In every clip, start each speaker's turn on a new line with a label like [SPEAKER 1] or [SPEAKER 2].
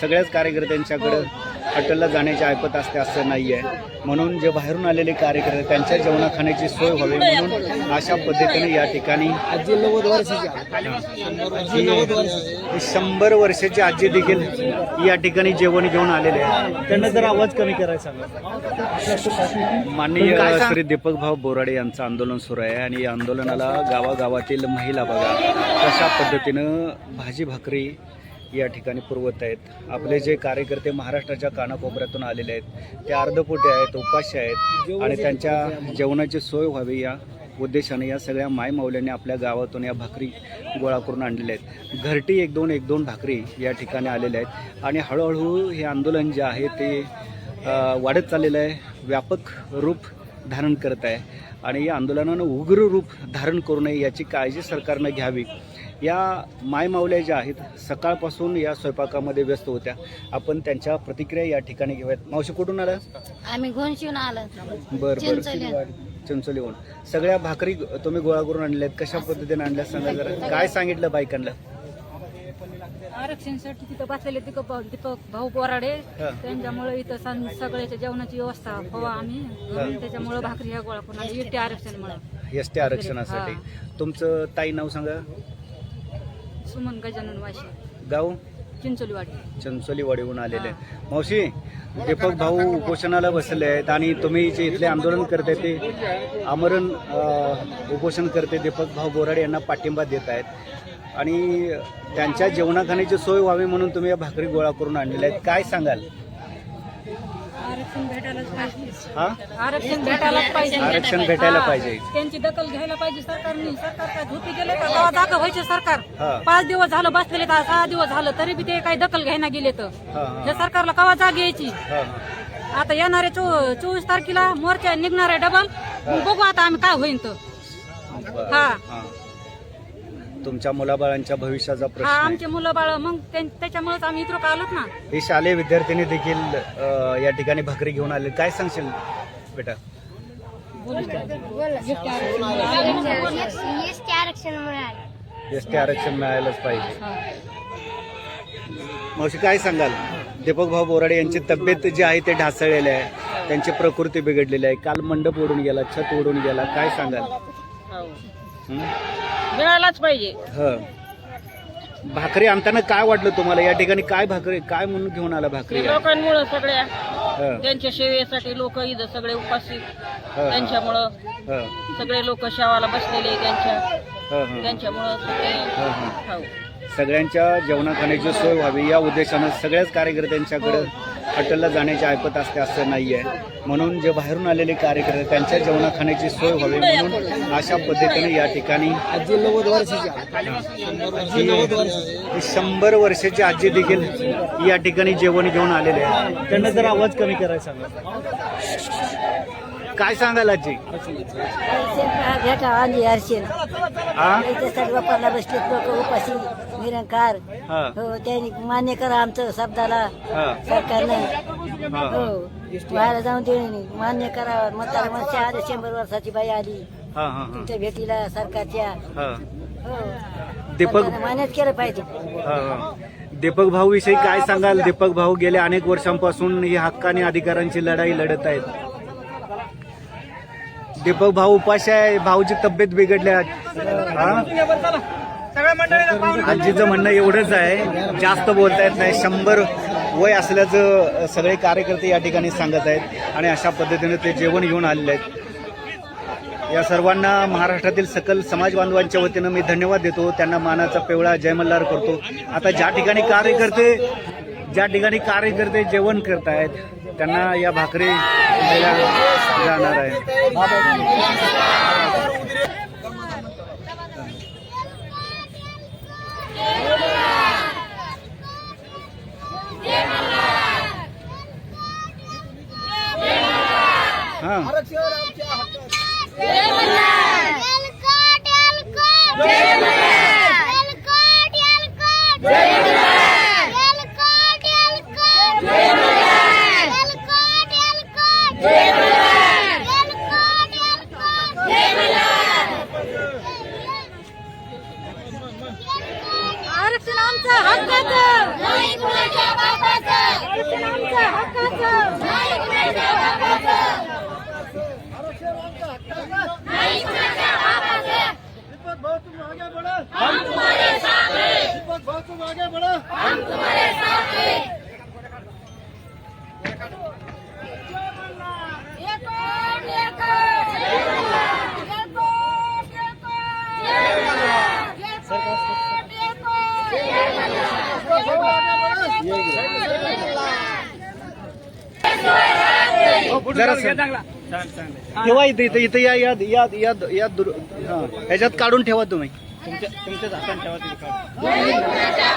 [SPEAKER 1] सगळ्याच कार्यकर्त्यांच्याकडं हॉटेलला जाण्याची ऐपत असते असं नाही आहे. म्हणून जे बाहेरून आलेले कार्यकर्ते त्यांच्या जेवणा खाण्याची सोय व्हावी म्हणून अशा पद्धतीने या ठिकाणी
[SPEAKER 2] आजी
[SPEAKER 1] शंभर वर्षाची आजी देखील या ठिकाणी जेवण घेऊन आलेले आहे. त्यांना जर आवाज कमी करायचा सांगा. माननीय श्री दीपक भाऊ बोराडे यांचं आंदोलन सुरू आहे आणि या आंदोलनाला गावागावातील महिला बघा कशा पद्धतीनं भाजी भाकरी या ठिकाणी पुरवत आहेत. आपले जे कार्यकर्ते महाराष्ट्राच्या कानाकोपऱ्यातून आलेले आहेत ते अर्धपोटे आहेत उपाशी आहेत आणि त्यांच्या जेवणाची सोय व्हावी या उद्देशाने या सगळ्या मायमावल्यांनी आपल्या गावातून या भाकरी गोळा करून आणलेल्या आहेत. घरटी एक दोन एक दोन भाकरी या ठिकाणी आलेल्या आहेत. आणि हळूहळू हे आंदोलन जे आहे ते वाढत चाललेलं आहे. व्यापक रूप धारण करत आहे. आणि या आंदोलनानं उग्र रूप धारण करू नये याची काळजी सरकारनं घ्यावी. या मायमाऊल्या ज्या आहेत सकाळपासून या स्वयंपाकामध्ये व्यस्त होत्या. आपण त्यांच्या प्रतिक्रिया या ठिकाणी घेऊयात. मावशी कुठून आल्या
[SPEAKER 3] आम्ही घोणशिवून आलो.
[SPEAKER 1] बर बर.
[SPEAKER 3] चिंचोली.
[SPEAKER 1] चिंचोलीहून. सगळ्या भाकरी तुम्ही गोळा करून आणल्यात. कशा पद्धतीने आणल्या सांगा जरा. काय सांगितलं बायकांना?
[SPEAKER 4] आरक्षणासाठी तिथं बसलेले दीपक भाऊ दीपक भाऊ बोराडे. त्यांच्यामुळे इथं सं- सगळ्याच्या जेवणाची व्यवस्था हवा आम्ही. त्याच्यामुळे भाकरी ह्या गोळा करून आणि इट्टी आरक्षणमुळे.
[SPEAKER 1] एस टी आरक्षणासाठी. तुमचं ताई नाव सांगा.
[SPEAKER 4] सुमन गजानन वाशी.
[SPEAKER 1] गाव
[SPEAKER 4] चिंचोलीवाडी.
[SPEAKER 1] चिंचोलीवाडीहून आलेले. आहेत. मावशी दीपक भाऊ उपोषणाला बसले आहेत आणि तुम्ही जे इथले आंदोलन करते ते आमरण अ, उपोषण करते दीपक भाऊ बोराडे यांना पाठिंबा देत आहेत. आणि त्यांच्या जेवणाखाण्याची सोय व्हावी म्हणून तुम्ही या भाकरी गोळा करून आणलेल्या आहेत. काय सांगाल?
[SPEAKER 4] आरक्षण भेटायलाच पाहिजे. आरक्षण भेटायलाच पाहिजे.
[SPEAKER 1] आरक्षण भेटायला
[SPEAKER 4] हा.
[SPEAKER 1] पाहिजे.
[SPEAKER 4] त्यांची दखल घ्यायला पाहिजे सरकारने. सरकार काय झोपी गेले का? तेव्हा जागा व्हायचे सरकार. पाच दिवस झालं बसलेले तर सहा दिवस झालं तरी बी ते काही दखल घ्यायला गेले तर.
[SPEAKER 1] हा
[SPEAKER 4] सरकारला कवा जाग यायची?
[SPEAKER 1] हा हा.
[SPEAKER 4] आता येणारे चो चोवीस तारखेला मोर्चा निघणार आहे डबल मग बघू आता आम्ही काय होईन तर.
[SPEAKER 1] बरं.
[SPEAKER 4] हा.
[SPEAKER 1] हा. तुमच्या मुलाबाळांच्या भविष्याचा प्रश्न
[SPEAKER 4] हा
[SPEAKER 1] आहे.
[SPEAKER 4] आमचे मुलं बाळ मग त्यां- त्याच्यामुळेच आम्ही इथं आलोत ना.
[SPEAKER 1] हे शालेय विद्यार्थ्यांनी देखील अ, या ठिकाणी भाकरी घेऊन आले. काय सांगशील बेटा?
[SPEAKER 3] एस टी आरक्षण मिळालं.
[SPEAKER 1] एस टी आरक्षण मिळायलाच पाहिजे. मावशी काय सांगाल? दीपक भाऊ बोराडे यांची तब्येत जी आहे ते ढासळलेली आहे. त्यांची प्रकृती बिघडलेली आहे. काल मंडप ओढून गेला छत ओढून गेला. काय सांगाल? हं?
[SPEAKER 4] मिळायलाच पाहिजे.
[SPEAKER 1] हं. भाकरी आणताना काय वाटलं तुम्हाला? या ठिकाणी काय भाकरी काय म्हणून घेऊन आला भाकरी?
[SPEAKER 4] लोकांमुळं सगळ्या
[SPEAKER 1] हं,
[SPEAKER 4] त्यांच्या सेवेसाठी लोक इथं सगळे
[SPEAKER 1] हं,
[SPEAKER 4] त्यांच्यामुळं
[SPEAKER 1] हं,
[SPEAKER 4] सगळे लोक शेवाला बसलेले त्यांच्या
[SPEAKER 1] हं, हं.
[SPEAKER 4] त्यांच्यामुळं सगळे
[SPEAKER 1] हं, हं.
[SPEAKER 4] खाऊ
[SPEAKER 1] सगळ्यांच्या जेवणा खाण्याची सोय व्हावी या उद्देशानं सगळ्याच कार्यकर्त्यांच्याकडं हॉटेलला जाण्याची ऐपत असते असं नाही आहे म्हणून जे बाहेरून आलेले कार्यकर्ते त्यांच्या जेवणा खाण्याची सोय व्हावी म्हणून अशा पद्धतीने या ठिकाणी
[SPEAKER 2] आजी नव्वद वर्षाची
[SPEAKER 1] शंभर वर्षाची आजी देखील या ठिकाणी जेवण घेऊन आलेले आहे त्यांना जर आवाज कमी करायचा. सांगा काय सांगाल आजी?
[SPEAKER 5] भेटा आली हर्षेल
[SPEAKER 1] हा?
[SPEAKER 5] इथे सर्व पडला बसले लोक उपाशी निरंकार.
[SPEAKER 1] हा.
[SPEAKER 5] हो त्यांनी मान्य करा आमचं शब्दाला.
[SPEAKER 1] हा.
[SPEAKER 5] सरकारनं
[SPEAKER 1] हा.
[SPEAKER 5] हो. बाहेर जाऊन देणे नाही. मान्य करा. म्हातारा माणसे आले शंभर वर्षाची बाई आली.
[SPEAKER 1] हा हा हा.
[SPEAKER 5] तुमच्या भेटीला सरकारच्या.
[SPEAKER 1] हा.
[SPEAKER 5] हो.
[SPEAKER 1] दीपक
[SPEAKER 5] सरकारनं मान्यच केलं पाहिजे.
[SPEAKER 1] हा, हा. दीपक भाऊ विषयी काय सांगाल? दीपक भाऊ गेल्या अनेक वर्षांपासून ही हक्क आणि अधिकारांची लढाई लढत आहेत. दीपक भाऊ उपाशी आहे. भाऊची तब्येत बिघडली आहे. हा? आजीचं म्हणणं एवढंच आहे. जास्त बोलता येत नाही. शंभर वय असल्याचं सगळे कार्यकर्ते या ठिकाणी सांगत आहेत आणि अशा पद्धतीने ते जेवण घेऊन आलेले आहेत. या सर्वांना महाराष्ट्रातील सकल समाज बांधवांच्या वतीनं मी धन्यवाद देतो. त्यांना मानाचा पेवळा जय मल्हार करतो. आता ज्या ठिकाणी कार्यकर्ते ज्या ठिकाणी कार्यकर्ते जेवण करत आहेत त्यांना या भाकरी जाणार आहे.
[SPEAKER 3] बढ़ो तुम आगे बढ़ो हम तुम्हारे साथ हैं दीपक भाव तुम
[SPEAKER 4] आगे बढ़ो हम
[SPEAKER 3] तुम्हारे साथ हैं
[SPEAKER 1] जरा सर ठेवा इथे इथे इथे या या या या या दुर- हा. ह्याच्यात काढून ठेवा तुम्ही. तुमच्या तुमच्याच हातात ठेवा तिथे काढून.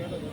[SPEAKER 1] ಹೇಳೋದು